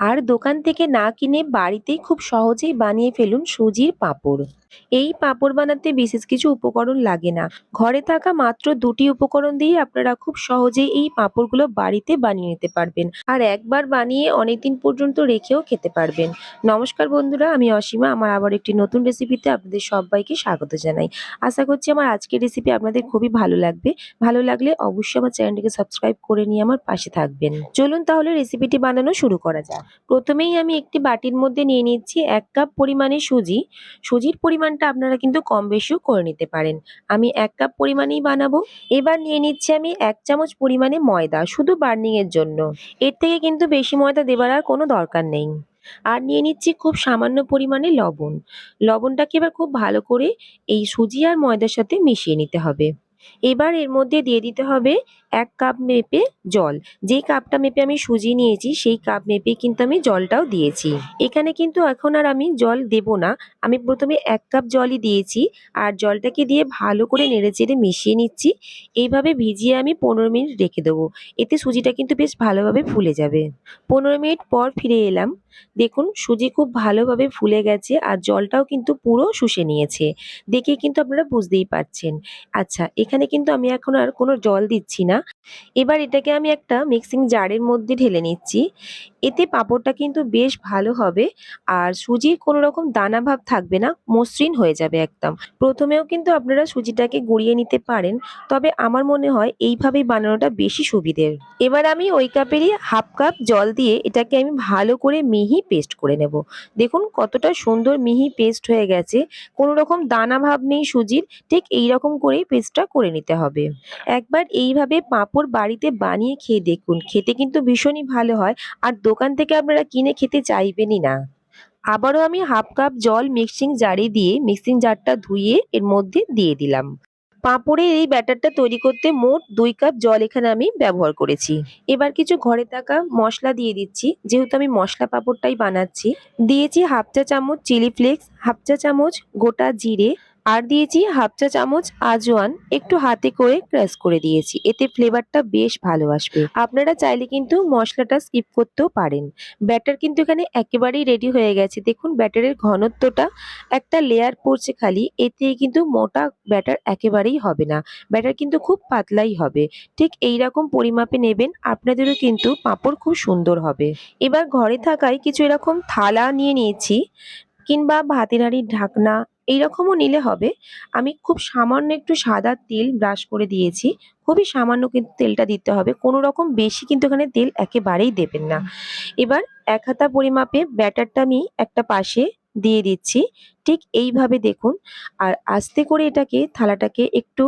আর দোকান থেকে না কিনে বাড়িতেই খুব সহজেই বানিয়ে ফেলুন সুজির পাঁপড়। এই পাঁপড় বানাতে বিশেষ কিছু উপকরণ লাগে না। ঘরে থাকা মাত্র দুটি উপকরণ দিয়ে আপনারা খুব সহজেই এই পাঁপড়গুলো বাড়িতে বানিয়ে নিতে পারবেন আর একবার বানিয়ে অনেকদিন পর্যন্ত রেখেও খেতে পারবেন। নমস্কার বন্ধুরা, আমি অসীমা। আমার আবার একটি নতুন রেসিপিতে আপনাদের সবাইকে স্বাগত জানাই। আশা করছি আমার আজকের রেসিপি আপনাদের খুবই ভালো লাগবে। ভালো লাগলে অবশ্যই আমার চ্যানেলটিকে সাবস্ক্রাইব করে নিয়ে আমার পাশে থাকবেন। চলুন তাহলে রেসিপিটি বানানো শুরু করা যাক। প্রথমেই আমি একটি বাটির মধ্যে নিয়ে নিচ্ছি এক কাপ পরিমাণে সুজি। সুজির পরিমাণটা আপনারা কিন্তু কম বেশিও করে নিতে পারেন। আমি এক কাপ পরিমাণেই বানাবো। এবার নিয়ে নিচ্ছি আমি এক চামচ পরিমাণে ময়দা, শুধু বার্নিংয়ের জন্য। এর থেকে কিন্তু বেশি ময়দা দেবার আর কোনো দরকার নেই। আর নিয়ে নিচ্ছি খুব সামান্য পরিমাণে লবণ। লবণটাকে এবার খুব ভালো করে এই সুজি আর ময়দার সাথে মিশিয়ে নিতে হবে। এবার এর মধ্যে দিয়ে দিতে হবে এক কাপ মেপে জল। যেই কাপটা মেপে আমি সুজি নিয়েছি, সেই কাপ মেপে কিন্তু আমি জলটাও দিয়েছি। এখানে কিন্তু এখন আর আমি জল দেব না। আমি প্রথমে এক কাপ জলই দিয়েছি আর জলটাকে দিয়ে ভালো করে নেড়ে চেড়ে মিশিয়ে নিচ্ছি। এইভাবে ভিজিয়ে আমি পনেরো মিনিট রেখে দেবো। এতে সুজিটা কিন্তু বেশ ভালোভাবে ফুলে যাবে। পনেরো মিনিট পর ফিরে এলাম। দেখুন, সুজি খুব ভালোভাবে ফুলে গেছে আর জলটাও কিন্তু পুরো শুষে নিয়েছে। দেখে কিন্তু আপনারা বুঝতেই পারছেন। আচ্ছা এখানে কিন্তু আমি এখন আর কোনো জল দিচ্ছি না। এবার এটাকে আমি একটা মিক্সিং জারের মধ্যে ঢেলে নিচ্ছি। এতে পাঁপড়টা কিন্তু বেশ ভালো হবে আর সুজির কোনো রকম দানা ভাব থাকবে না, মসৃণ হয়ে যাবে একদম। প্রথমেও কিন্তু আপনারা সুজিটাকে গুঁড়িয়ে নিতে পারেন, তবে আমার মনে হয় এইভাবেই বানানোটা বেশি সুবিধের। এবার আমি ওই কাপেরই হাফ কাপ জল দিয়ে এটাকে আমি ভালো করে মিহি পেস্ট করে নেব। দেখুন কতটা সুন্দর মিহি পেস্ট হয়ে গেছে, কোনো রকম দানা ভাব নেই সুজির, ঠিক এই রকম করেই পেস্টটা করে নিতে হবে। একবার এইভাবে পাঁপড় বাড়িতে বানিয়ে খেয়ে দেখুন। খেতে কিন্তু ভীষণই ভালো হয়। আর দোকান থেকে আপনারা কিনে খেতে চাইবেনই না। আবারও আমি হাফ কাপ জল মিক্সিং জারে দিয়ে মিক্সিং জারটা ধুয়ে এর মধ্যে দিয়ে দিলাম। পাঁপড়ের এই ব্যাটারটা তৈরি করতে মোট দুই কাপ জল এখানে আমি ব্যবহার করেছি। এবার কিছু ঘরে থাকা মশলা দিয়ে দিচ্ছি। যেহেতু আমি মশলা পাঁপড়টাই বানাচ্ছি, দিয়েছি হাফ চা চামচ চিলি ফ্লেক্স, হাফ চা চামচ গোটা জিরে আর দিয়েছি হাফ চা চামচ আজওয়ান। একটু হাতে করে ক্রাশ করে দিয়েছি। এতে ফ্লেভারটা বেশ ভালো আসবে। আপনারা চাইলে কিন্তু মশলাটা স্কিপ করতেও পারেন। ব্যাটার কিন্তু এখানে একেবারেই রেডি হয়ে গেছে। দেখুন ব্যাটারের ঘনত্বটা একটা লেয়ার পড়ছে খালি। এতে কিন্তু মোটা ব্যাটার একেবারেই হবে না। ব্যাটার কিন্তু খুব পাতলাই হবে। ঠিক এই রকম পরিমাপে নেবেন, আপনাদেরও কিন্তু পাঁপড় খুব সুন্দর হবে। এবার ঘরে থাকায় কিছু এরকম থালা নিয়ে নিয়েছি কিংবা ভাতের ঢাকনা এইরকমও নিলে হবে। আমি খুব সামান্য একটু সাদা তেল ব্রাশ করে দিয়েছি। খুবই সামান্য কিন্তু তেলটা দিতে হবে। কোনো রকম বেশি কিন্তু এখানে তেল একেবারেই দেবেন না। এবার এক হাতা পরিমাপে ব্যাটারটা আমি একটা পাশে দিয়ে দিচ্ছি। ঠিক এইভাবে দেখুন। আর আস্তে করে এটাকে, থালাটাকে একটু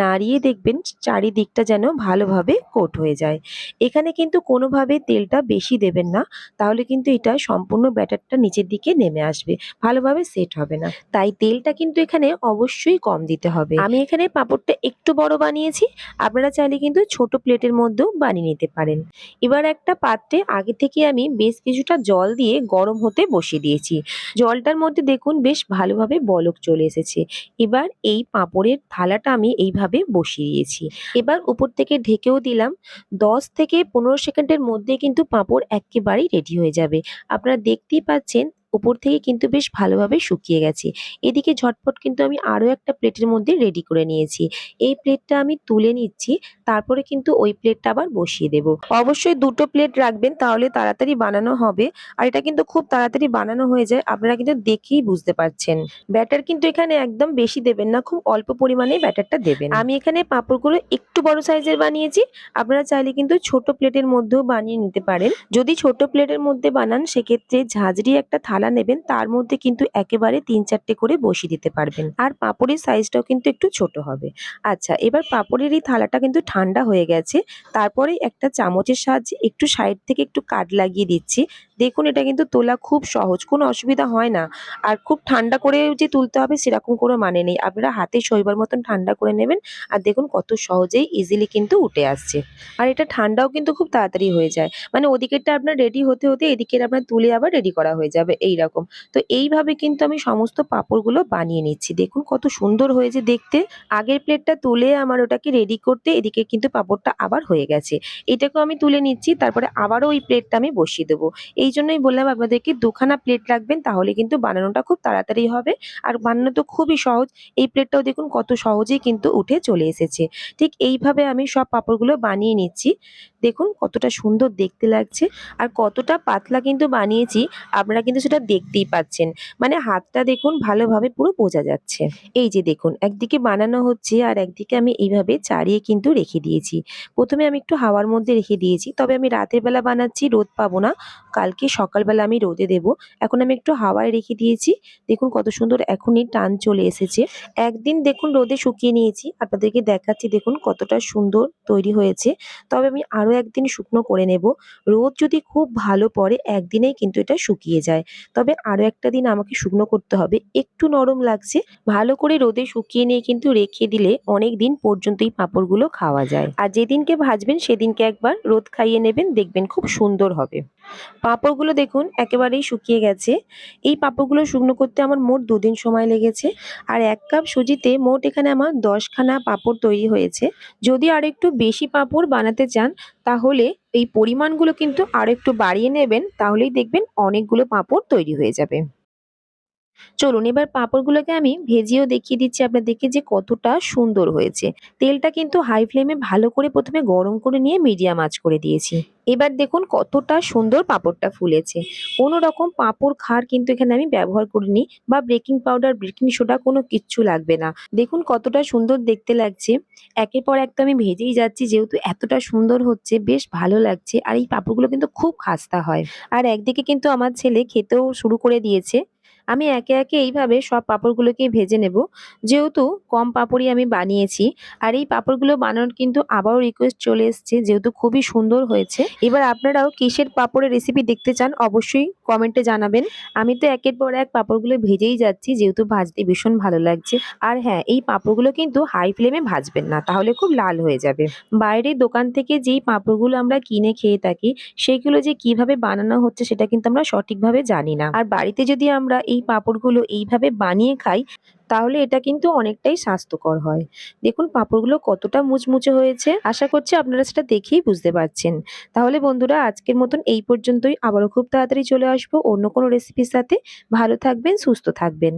নাড়িয়ে দেখবেন চারিদিকটা যেন ভালোভাবে কোট হয়ে যায়। এখানে কিন্তু কোনোভাবে তেলটা বেশি দেবেন না, তাহলে কিন্তু এটা সম্পূর্ণ ব্যাটারটা নিচের দিকে নেমে আসবে, ভালোভাবে সেট হবে না। তাই তেলটা কিন্তু এখানে অবশ্যই কম দিতে হবে। আমি এখানে পাঁপড়টা একটু বড় বানিয়েছি, আপনারা চাইলে কিন্তু ছোট প্লেটের মধ্যেও বানিয়ে নিতে পারেন। এবার একটা পাত্রে আগে থেকে আমি বেশ কিছুটা জল দিয়ে গরম হতে বসিয়ে দিয়েছি। জলটার মধ্যে দেখুন বেশ ভালোভাবে বলক চলে এসেছে। এবার এই পাঁপড়ের থালাটা আমি এইভাবে বসিয়ে দিয়েছি। এবার উপর থেকে ঢেকেও দিলাম। দশ থেকে পনেরো সেকেন্ডের মধ্যে কিন্তু পাঁপড় একেবারেই রেডি হয়ে যাবে। আপনারা দেখতেই পাচ্ছেন উপর থেকে কিন্তু বেশ ভালোভাবে শুকিয়ে গেছে। এদিকে ঝটপট কিন্তু আমি আরও একটা প্লেটের মধ্যে রেডি করে নিয়েছি। এই প্লেটটা আমি তুলে নিচ্ছি, তারপরে কিন্তু ওই প্লেটটা আবার বসিয়ে দেব। অবশ্যই দুটো প্লেট রাখবেন, তাহলে তাড়াতাড়ি বানানো হবে। আর এটা কিন্তু খুব তাড়াতাড়ি বানানো হয়ে যায়, আপনারা কিন্তু দেখেই বুঝতে পারছেন। ব্যাটার কিন্তু এখানে একদম বেশি দেবেন না, খুব অল্প পরিমাণে ব্যাটারটা দেবেন। আমি এখানে পাঁপড়গুলো একটু বড় সাইজের বানিয়েছি, আপনারা চাইলে কিন্তু ছোট প্লেটের মধ্যেও বানিয়ে নিতে পারেন। যদি ছোট প্লেটের মধ্যে বানান, সেক্ষেত্রে ঝাঁঝরি একটা থালা নেবেন, তার মধ্যে কিন্তু একেবারে তিন চারটে করে বসিয়ে দিতে পারবেন। আর পাঁপড়ের সাইজটাও কিন্তু একটু ছোট হবে। আচ্ছা এবার পাঁপড়ের এই থালাটা কিন্তু ঠান্ডা হয়ে গেছে। তারপরে একটা চামচের সাহায্যে একটু সাইড থেকে একটু কাট লাগিয়ে দিচ্ছি। দেখুন, এটা কিন্তু তোলা খুব সহজ, কোনো অসুবিধা হয় না। আর খুব ঠান্ডা করে যে তুলতে হবে, সেরকম কোনো মানে নেই। আপনারা হাতে সইবার মতন ঠান্ডা করে নেবেন। আর দেখুন, কত সহজেই ইজিলি কিন্তু উঠে আসছে। আর এটা ঠান্ডাও কিন্তু খুব তাড়াতাড়ি হয়ে যায়। মানে ওদিকেরটা আপনার রেডি হতে হতে, এদিকের আপনার তুলে আবার রেডি করা হয়ে যাবে। এই রকম তো এইভাবে কিন্তু আমি সমস্ত পাঁপড়গুলো বানিয়ে নিচ্ছি। দেখুন কত সুন্দর হয়েছে দেখতে। আগের প্লেটটা তুলে আমার ওটাকে রেডি করতে এদিকে কিন্তু পাঁপড়টা আবার হয়ে গেছে। এটাকেও আমি তুলে নিচ্ছি, তারপরে আবারও ওই প্লেটটা আমি বসিয়ে দেবো। এই জন্যই বললাম আপনাদেরকে দুখানা প্লেট রাখবেন, তাহলে কিন্তু বানানোটা খুব তাড়াতাড়ি হবে। আর বানানো তো খুবই সহজ। এই প্লেটটাও দেখুন কত সহজেই কিন্তু উঠে চলে এসেছে। ঠিক এইভাবে আমি সব পাঁপড়গুলো বানিয়ে নিচ্ছি। দেখুন কতটা সুন্দর দেখতে লাগছে। আর কতটা পাতলা কিন্তু বানিয়েছি, আপনারা কিন্তু সেটা দেখতেই পাচ্ছেন। মানে হাতটা দেখুন ভালোভাবে পুরো বোঝা যাচ্ছে। এই যে দেখুন, একদিকে বানানো হচ্ছে আর একদিকে আমি এইভাবে চাড়িয়ে কিন্তু রেখে দিয়েছি। প্রথমে আমি একটু হাওয়ার মধ্যে রেখে দিয়েছি, তবে আমি রাতের বেলা বানাচ্ছি, রোদ পাবো না। কালকে সকালবেলা আমি রোদে দেবো। এখন আমি একটু হাওয়ায় রেখে দিয়েছি। দেখুন কত সুন্দর এখনই টান চলে এসেছে। একদিন দেখুন রোদে শুকিয়ে নিয়েছি। আপনাদেরকে দেখাচ্ছি দেখুন কতটা সুন্দর তৈরি হয়েছে। তবে আমি আরও একদিন শুকনো করে নেব। রোদ যদি খুব ভালো পড়ে, একদিনেই কিন্তু এটা শুকিয়ে যায়। তবে আরও একটা দিন আমাকে শুকনো করতে হবে। একটু নরম লাগছে, ভালো করে রোদে শুকিয়ে নিয়ে কিন্তু রেখে দিলে অনেক দিন পর্যন্ত এই পাঁপড়গুলো খাওয়া যায়। আর যেদিনকে ভাজবেন সেদিনকে একবার রোদ খাইয়ে নেবেন, দেখবেন খুব সুন্দর হবে। পাঁপড়গুলো দেখুন একেবারেই শুকিয়ে গেছে। এই পাঁপড়গুলো শুকনো করতে আমার মোট দুদিন সময় লেগেছে। আর এক কাপ সুজিতে মোট এখানে আমার দশখানা পাঁপড় তৈরি হয়েছে। যদি আর একটু বেশি পাঁপড় বানাতে চান, তাহলে এই পরিমাণগুলো কিন্তু আর একটু বাড়িয়ে নেবেন, তাহলেই দেখবেন অনেকগুলো পাঁপড় তৈরি হয়ে যাবে। চলুন, এবার পাঁপড়গুলোকে আমি ভেজেও দেখিয়ে দিচ্ছি। আপনাদেরকে যে কতটা সুন্দর হয়েছে। তেলটা কিন্তু হাই ফ্লেমে ভালো করে প্রথমে গরম করে নিয়ে মিডিয়াম আঁচ করে দিয়েছি। এবার দেখুন কতটা সুন্দর পাঁপড়টা ফুলেছে। কোনো রকম পাঁপড় খার কিন্তু এখানে আমি ব্যবহার করিনি বা বেকিং পাউডার বেকিং সোডা কোনো কিচ্ছু লাগবে না। দেখুন কতটা সুন্দর দেখতে লাগছে। একের পর এক তো আমি ভেজেই যাচ্ছি, যেহেতু এতটা সুন্দর হচ্ছে, বেশ ভালো লাগছে। আর এই পাঁপড়গুলো কিন্তু খুব খাস্তা হয়। আর একদিকে কিন্তু আমার ছেলে খেতেও শুরু করে দিয়েছে। আমি একে একে এইভাবে সব পাঁপড়গুলোকে ভেজে নেব। যেহেতু কম পাঁপড়ই আমি বানিয়েছি, আর এই পাঁপড়গুলো বানানোর কিন্তু আবারও রিকোয়েস্ট চলে এসছে, যেহেতু খুবই সুন্দর হয়েছে। এবার আপনারাও কিসের পাঁপড়ের রেসিপি দেখতে চান অবশ্যই কমেন্টে জানাবেন। আমি তো একের পর এক পাঁপড়গুলো ভেজেই যাচ্ছি, যেহেতু ভাজতে ভীষণ ভালো লাগছে। আর হ্যাঁ এই পাঁপড়গুলো কিন্তু হাই ফ্লেমে ভাজবেন না, তাহলে খুব লাল হয়ে যাবে। বাইরের দোকান থেকে যেই পাঁপড়গুলো আমরা কিনে খেয়ে থাকি, সেগুলো যে কীভাবে বানানো হচ্ছে সেটা কিন্তু আমরা সঠিকভাবে জানি না। আর বাড়িতে যদি আমরা এই পাঁপড়গুলো এইভাবে বানিয়ে খাই, তাহলে এটা কিন্তু অনেকটাই স্বাস্থ্যকর হয়। দেখুন পাঁপড়গুলো কতটা মুচমুচে হয়েছে, আশা করছি আপনারা সেটা দেখেই বুঝতে পারছেন। তাহলে বন্ধুরা, আজকের মতন এই পর্যন্তই। আবারও খুব তাড়াতাড়ি চলে আসব অন্য কোনো রেসিপির সাথে। ভালো থাকবেন, সুস্থ থাকবেন।